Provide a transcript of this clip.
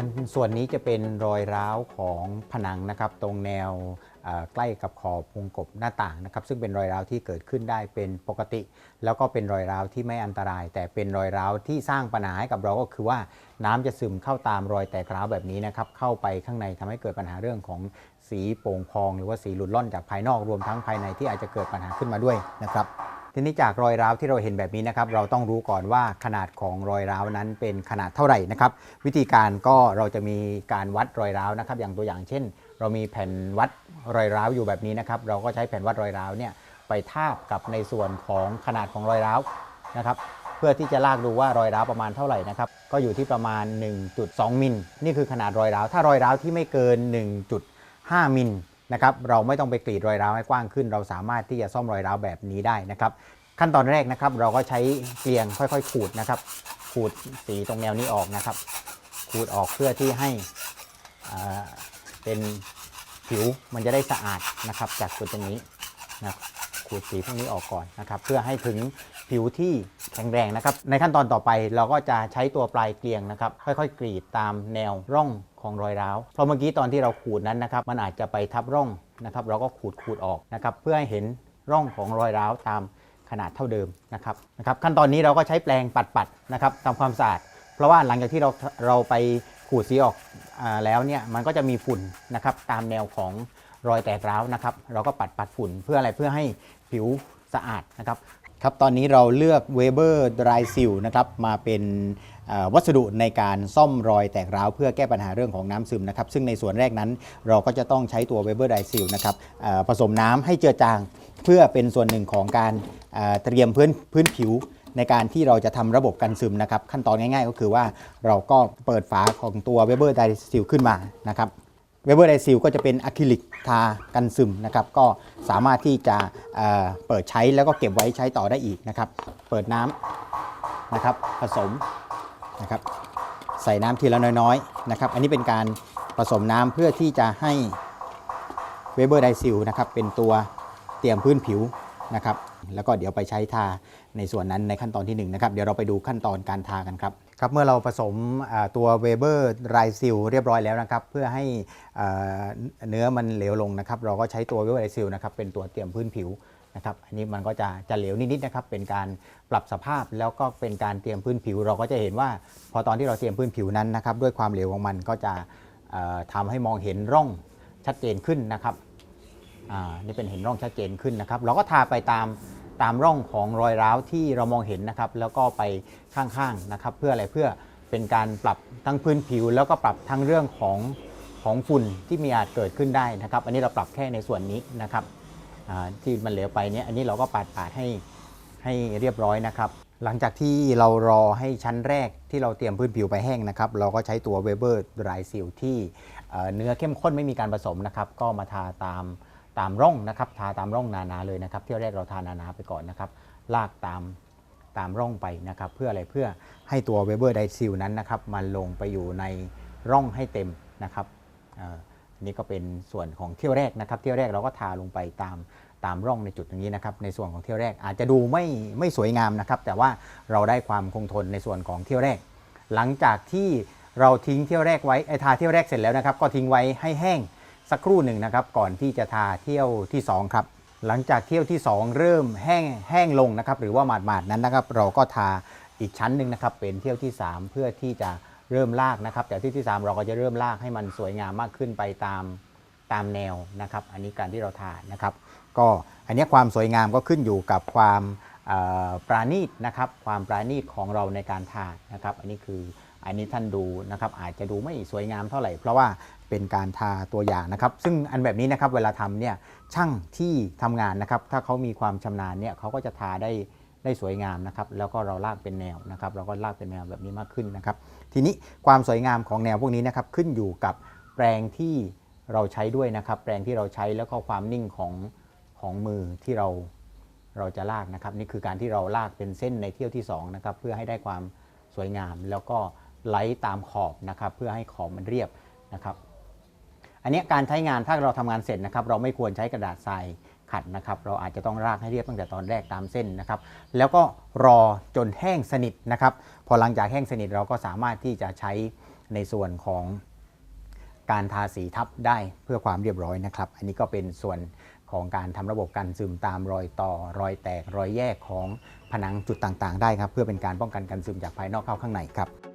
อันส่วนนี้จะเป็นรอยร้าวของผนังนะครับ ตรงแนวใกล้กับขอบวงกบหน้าต่างนะครับ ซึ่งเป็นรอยร้าวที่เกิดขึ้นได้เป็นปกติ แล้วก็เป็นรอยร้าวที่ไม่อันตราย แต่เป็นรอยร้าวที่สร้างปัญหาให้กับเราก็คือว่าน้ำจะซึมเข้าตามรอยแตกร้าวแบบนี้นะครับ เข้าไปข้างในทำให้เกิดปัญหาเรื่องของสีโป่งพอง หรือว่าสีหลุดล่อนจากภายนอกรวมทั้งภายในที่อาจจะเกิดปัญหาขึ้นมาด้วยนะครับ ทีนี้จากรอยร้าวที่เราเห็นแบบนี้นะครับเราต้องรู้ก่อนว่าขนาดของรอยร้าวนั้นเป็นขนาดเท่าไหร่นะครับวิธีการก็เราจะมีการวัดรอยร้าวนะครับ อย่างตัวอย่างเช่น เรามีแผ่นวัดรอยร้าวอยู่แบบนี้นะครับ เราก็ใช้แผ่นวัดรอยร้าวเนี่ยไปทาบกับในส่วนของขนาดของรอยร้าวนะครับเพื่อที่จะลากดูว่ารอยร้าวประมาณเท่าไหร่นะครับก็อยู่ที่ประมาณ 1.2 มิลนี่คือขนาดรอยร้าวถ้ารอยร้าวที่ไม่เกิน 1.5 มิล นะครับเราไม่ต้องไปกรีดรอยร้าวให้กว้างขึ้น เราสามารถที่จะซ่อมรอยร้าวแบบนี้ได้นะครับ ขั้นตอนแรกนะครับ เราก็ใช้เกลียงค่อยๆ ขูดนะครับ ขูดสีตรงแนวนี้ออกนะครับ ขูดออกเพื่อที่ให้เป็นผิวมันจะได้สะอาดนะครับ จากจุดตรงนี้นะครับ ขูดสีพวกนี้ออกก่อนนะครับเพื่อให้ถึงผิวที่แข็งแรงนะครับ ในขั้นตอนต่อไปเราก็จะใช้ตัวปลายเกลียงนะครับ ค่อยๆ กรีดตามแนวร่องของรอยร้าวเพราะเมื่อกี้ตอนที่เราขูดนั้นนะครับ มันอาจจะไปทับร่องนะครับ เราก็ขูดขูดออกนะครับ เพื่อให้เห็นร่องของรอยร้าวตามขนาดเท่าเดิมนะครับนะครับ ขั้นตอนนี้เราก็ใช้แปรงปัดๆนะครับทำความสะอาดเพราะว่าหลังจากที่เราเราไปขูดสีออกอแล้วเนี่ยมันก็จะมีฝุ่นนะครับตามแนวของ รอยแตกร้าวนะครับ เราก็ปัดปัดฝุ่นเพื่ออะไรเพื่อให้ผิวสะอาดนะครับครับตอนนี้เราเลือก Weber Dry Seal นะครับมาเป็นวัสดุในการซ่อมรอยแตกร้าวเพื่อแก้ปัญหาเรื่องของน้ำซึมนะครับซึ่งในส่วนแรกนั้นเราก็จะต้องใช้ตัว Weber Dry Seal นะครับผสมน้ำให้เจือจาง เพื่อเป็นส่วนหนึ่งของการเตรียมพื้นพื้นผิวในการที่เราจะทำระบบกันซึมนะครับ ขั้นตอนง่ายๆ ก็คือว่าเราก็เปิดฝาของตัว Weber d y s e a l ขึ้นมานะครับ Weber d y s e a l ก็จะเป็นอะคริลิกทากันซึมนะครับก็สามารถที่จะเเปิดใช้แล้วก็เก็บไว้ใช้ต่อได้อีกนะครับ เปิดน้ำนะครับผสมนะครับใส่น้ำทีละน้อยๆนะครับอันนี้เป็นการผสมน้ำเพื่อที่จะให้เวเบอร์ไดซิลนะครับเป็นตัวเตรียมพื้นผิวนะครับ แล้วก็เดี๋ยวไปใช้ทาในส่วนนั้นในขั้นตอนที่1นงนะครับเดี๋ยวเราไปดูขั้นตอนการทากันครับครับเมื่อเราผสมตัวเวเบอร์ไรซิลเรียบร้อยแล้วนะครับ เพื่อให้เนื้อมันเหลวลงนะครับ เราก็ใช้ตัวเวเบอร์ไรซิลนะครับเป็นตัวเตรียมพื้นผิวนะครับอันนี้มันก็จะจะเหลวนิดๆนะครับ เป็นการปรับสภาพแล้วก็เป็นการเตรียมพื้นผิว เราก็จะเห็นว่าพอตอนที่เราเตรียมพื้นผิวนั้นนะครับ ด้วยความเหลวของมันก็จะเอ่อทำให้มองเห็นร่องชัดเจนขึ้นนะครับ อ่านี่เป็นเห็นร่องชัดเจนขึ้นนะครับ เราก็ทาไปตามตามร่องของรอยร้าวที่เรามองเห็นนะครับ แล้วก็ไปข้างๆนะครับ เพื่ออะไรเพื่อเป็นการปรับทั้งพื้นผิว แล้วก็ปรับทั้งเรื่องของของฝุ่นที่มีอาจเกิดขึ้นได้นะครับ อันนี้เราปรับแค่ในส่วนนี้นะครับที่มันเหลวไปเนี่ยอันนี้เราก็ปาดปาดให้ให้เรียบร้อยนะครับ หลังจากที่เรารอให้ชั้นแรกที่เราเตรียมพื้นผิวไปแห้งนะครับ เราก็ใช้ตัว Weber Dry Seal ที่เนื้อเข้มข้นไม่มีการผสมนะครับ ก็มาทาตาม ตามร่องนะครับทาตามร่องนานาๆเลยนะครับเที่ยวแรกเราทานานาๆไปก่อนนะครับ ลากตามตามร่องไปนะครับ เพื่ออะไรเพื่อให้ตัว Weber Dry Seal นั้นนะครับมันลงไปอยู่ในร่องให้เต็มนะครับอันนี้ก็เป็นส่วนของเที่ยวแรกนะครับ เที่ยวแรกเราก็ทาลงไปตามตามร่องในจุดตรงนี้นะครับ ในส่วนของเที่ยวแรกอาจจะดูไม่ไม่สวยงามนะครับ แต่ว่าเราได้ความคงทนในส่วนของเที่ยวแรก หลังจากที่เราทิ้งเที่ยวแรกไว้ไอทาเที่ยวแรกเสร็จแล้วนะครับ ก็ทิ้งไว้ให้แห้ง สักครู่หนึ่งนะครับก่อนที่จะทาเที่ยวที่สองครับ หลังจากเที่ยวที่สองเริ่มแห้งแห้งลงนะครับ หรือว่าหมาดๆนั้นนะครับ เราก็ทาอีกชั้นหนึ่งนะครับ เป็นเที่ยวที่สามเพื่อที่จะเริ่มลากนะครับแต่เที่ยวที่สามเราก็จะเริ่มลากให้มันสวยงามมากขึ้นไปตามตามแนวนะครับ อันนี้การที่เราทานะครับ ก็อันนี้ความสวยงามก็ขึ้นอยู่กับความปราณีตนะครับ ความปราณีตของเราในการทานะครับ อันนี้คือ อันนี้ท่านดูนะครับอาจจะดูไม่สวยงามเท่าไหร่ เพราะว่าเป็นการทาตัวอย่างนะครับ ซึ่งอันแบบนี้นะครับเวลาทำเนี่ยช่างที่ทำงานนะครับ ถ้าเขามีความชำนาญเนี่ยเขาก็จะทาได้ได้สวยงามนะครับ แล้วก็เราลากเป็นแนวนะครับ เราก็ลากเป็นแนวแบบนี้มากขึ้นนะครับ ทีนี้ความสวยงามของแนวพวกนี้นะครับขึ้นอยู่กับแปรงที่เราใช้ด้วยนะครับ แปรงที่เราใช้แล้วก็ความนิ่งของของมือที่เราเราจะลากนะครับ นี่คือการที่เราลากเป็นเส้นในเที่ยวที่สองนะครับเพื่อให้ได้ความสวยงามแล้วก็ ไล่ตามขอบนะครับเพื่อให้ขอบมันเรียบนะครับ อันนี้การใช้งานถ้าเราทำงานเสร็จนะครับ เราไม่ควรใช้กระดาษทรายขัดนะครับ เราอาจจะต้องรากให้เรียบตั้งแต่ตอนแรกตามเส้นนะครับ แล้วก็รอจนแห้งสนิทนะครับ พอหลังจากแห้งสนิทเราก็สามารถที่จะใช้ในส่วนของการทาสีทับได้เพื่อความเรียบร้อยนะครับ อันนี้ก็เป็นส่วนของการทำระบบกันซึมตามรอยต่อ รอยแตกรอยแยกของผนังจุดต่างๆ ได้ครับ เพื่อเป็นการป้องกันการซึมจากภายนอกเข้าข้างในครับ